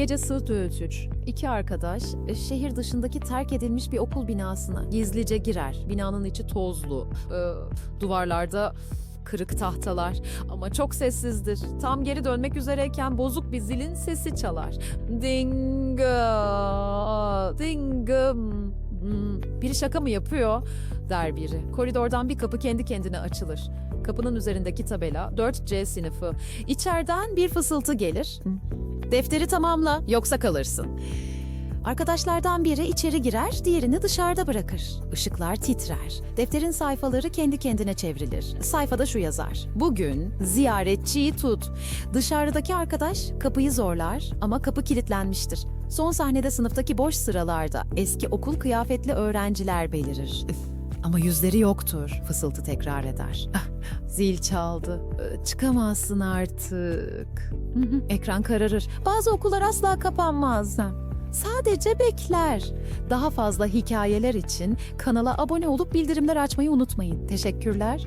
Gece sırt öğütüç. İki arkadaş e, şehir dışındaki terk edilmiş bir okul binasına gizlice girer. Binanın içi tozlu. e, duvarlarda kırık tahtalar ama çok sessizdir. Tam geri dönmek üzereyken bozuk bir zilin sesi çalar. Dinga, dingım. Hmm, Biri şaka mı yapıyor? der biri. Koridordan bir kapı kendi kendine açılır. Kapının üzerindeki tabela 4C sınıfı. İçeriden bir fısıltı gelir. Defteri tamamla yoksa kalırsın. Arkadaşlardan biri içeri girer, diğerini dışarıda bırakır. Işıklar titrer. Defterin sayfaları kendi kendine çevrilir. Sayfada şu yazar. Bugün ziyaretçiyi tut. Dışarıdaki arkadaş kapıyı zorlar ama kapı kilitlenmiştir. Son sahnede sınıftaki boş sıralarda eski okul kıyafetli öğrenciler belirir. Üf, ama yüzleri yoktur, fısıltı tekrar eder. Ah, zil çaldı. Ee, Çıkamazsın artık. Ekran kararır. Bazı okullar asla kapanmaz. Sadece bekler. Daha fazla hikayeler için kanala abone olup bildirimler açmayı unutmayın. Teşekkürler.